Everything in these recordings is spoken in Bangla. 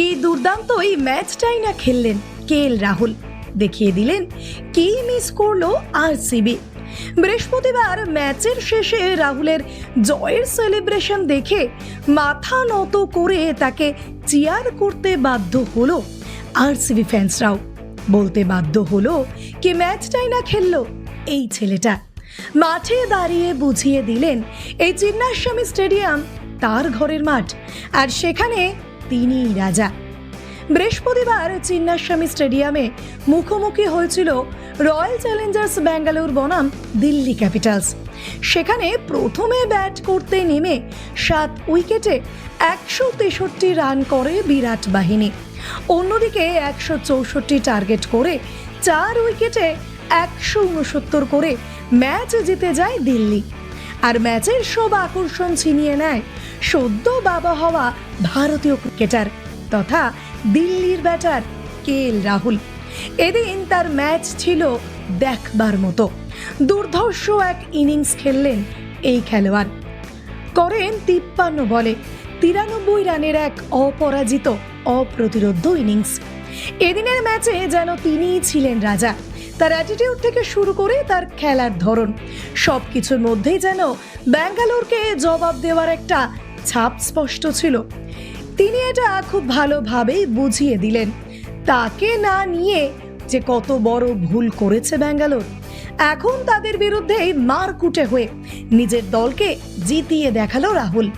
কি দুর্দান্ত এই ম্যাচটাই না খেললেন? কে এল রাহুল? দেখিয়ে দিলেন, কি মিস করল আর সিবি বৃহস্পতিবার ম্যাচের শেষে রাহুলের জয়ের সেলিব্রেশন দেখে মাথা নত করে তাকে চিয়ার করতে বাধ্য হলো আর সিবি ফ্যান্সরাও। বলতে বাধ্য হলো, কি ম্যাচটাই না খেললো এই ছেলেটা। মাঠে দাঁড়িয়ে বুঝিয়ে দিলেন, এই চিন্নাস্বামী স্টেডিয়াম তার ঘরের মাঠ। আর সেখানে তিনিই রাজা। বৃহস্পতিবার চিন্নাস্বামী স্টেডিয়ামে মুখোমুখি হয়েছিল রয়্যাল চ্যালেঞ্জার্স ব্যাঙ্গালোর বনাম দিল্লি ক্যাপিটালস। সেখানে প্রথমে ব্যাট করতে নেমে সাত উইকেটে একশো তেষট্টি রান করে বিরাট বাহিনী। অন্যদিকে একশো চৌষট্টি টার্গেট করে চার উইকেটে একশো উনসত্তর করে ম্যাচ জিতে যায় দিল্লি। আর ম্যাচের সব আকর্ষণ ছিনিয়ে নেয় সদ্য বাবা হওয়া ভারতীয় ক্রিকেটার তথা দিল্লির ব্যাটার কে এল রাহুল। এদিন তার ম্যাচ ছিল দেখবার মতো। দুর্ধর্ষ এক ইনিংস খেললেন এই খেলোয়াড়। করেন তিপ্পান্ন বলে তিরানব্বই রানের এক অপরাজিত অপ্রতিরোধ ইনিংস। এদিনের ম্যাচে যেন তিনিই ছিলেন রাজা। তার অ্যাটিটিউড থেকে শুরু করে তার খেলার ধরন। সব কিছুর মধ্যেই যেন ব্যাঙ্গালোরকে জবাব দেওয়ার একটা ছাপ স্পষ্ট ছিল। তিনি এটা খুব ভালোভাবেই বুঝিয়ে দিলেন। তাকে না নিয়ে যে কত বড় ভুল করেছে ব্যাঙ্গালোর, এখন তাদের বিরুদ্ধে মারকুটে হয়ে নিজের দলকে জিতিয়ে দেখাল রাহুল।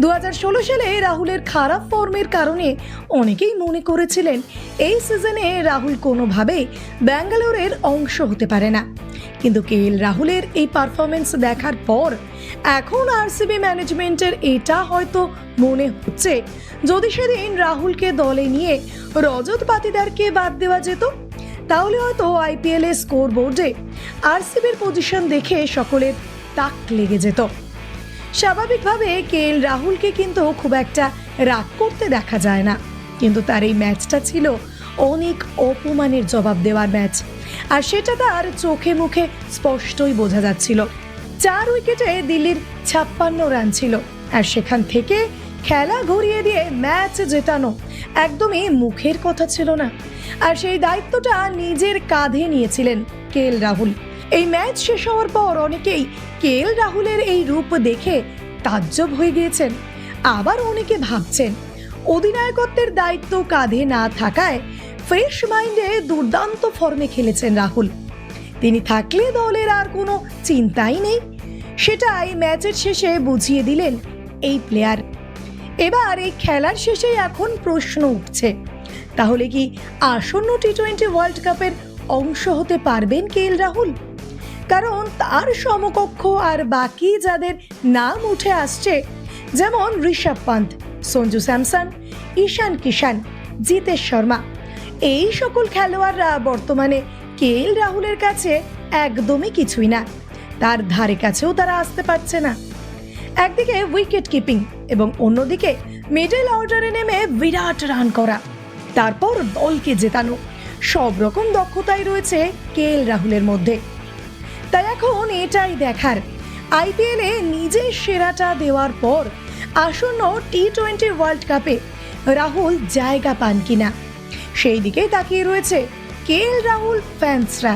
দু হাজার ষোলো সালে রাহুলের খারাপ ফর্মের কারণে অনেকেই মনে করেছিলেন এই সিজনে রাহুল কোনোভাবেই ব্যাঙ্গালোরের অংশ হতে পারে না। কিন্তু কে এল রাহুলের এই পারফরমেন্স দেখার পর এখন আরসিবি ম্যানেজমেন্টের এটা হয়তো মনে হচ্ছে যদি সেদিন রাহুলকে দলে নিয়ে রজত পাতিদারকে বাদ দেওয়া যেত, তাহলে হয়তো আইপিএল এর স্কোর বোর্ডে আরসিবির পজিশন দেখে সকলের তাক লেগে যেত। স্বাভাবিকভাবে কে এল রাহুলকে কিন্তু খুব একটা রাগ করতে দেখা যায় না। কিন্তু তার এই ম্যাচটা ছিল অনেক অপমানের জবাব দেওয়ার ম্যাচ। আর সেটা তার চোখে মুখে স্পষ্টই বোঝা যাচ্ছিল। চার উইকেটে দিল্লির ছাপ্পান্ন রান ছিল। আর সেখান থেকে খেলা ঘুরিয়ে দিয়ে ম্যাচ জেতানো একদমই মুখের কথা ছিল না। আর সেই দায়িত্বটা নিজের কাঁধে নিয়েছিলেন কে এল রাহুল। এই ম্যাচ শেষ হওয়ার পর অনেকেই কে এল রাহুলের এই রূপ দেখে তাজ্জব হয়ে গিয়েছেন। আবার অনেকে ভাবছেন, অধিনায়কত্বের দায়িত্ব কাঁধে না থাকায় ফ্রেশ মাইন্ডে দুর্দান্ত ফর্মে খেলেছেন রাহুল। তিনি থাকলে দলের আর কোনো চিন্তাই নেই। সেটাই ম্যাচের শেষে বুঝিয়ে দিলেন এই প্লেয়ার। এবার এই খেলার শেষে এখন প্রশ্ন উঠছে, তাহলে কি আসন্ন টি টোয়েন্টি ওয়ার্ল্ড কাপের অংশ হতে পারবেন কে এল রাহুল? কারণ তার সমকক্ষ আর বাকি যাদের নাম উঠে আসছে, যেমন ঋষভ পান্ত, সঞ্জু স্যামসন, ঈশান কিষান জিতেশ শর্মা। এই সকল খেলোয়াড়রা বর্তমানে কেএল রাহুলের কাছে একদমই কিছুই না। তার ধারে কাছেও তারা আসতে পারছে না। একদিকে উইকেট কিপিং এবং অন্যদিকে মিডল অর্ডারে নেমে বিরাট রান করা। তারপর দলকে জেতানো। সব রকম দক্ষতাই রয়েছে কে রাহুলের মধ্যে। এটাই দেখার। আইপিএলে নিজের সেরাটা দেওয়ার পর আসন্ন টি টোয়েন্টি ওয়ার্ল্ড কাপে রাহুল জায়গা পান কিনা। সেই দিকেই তাকিয়ে রয়েছে কে এল রাহুল ফ্যান্সরা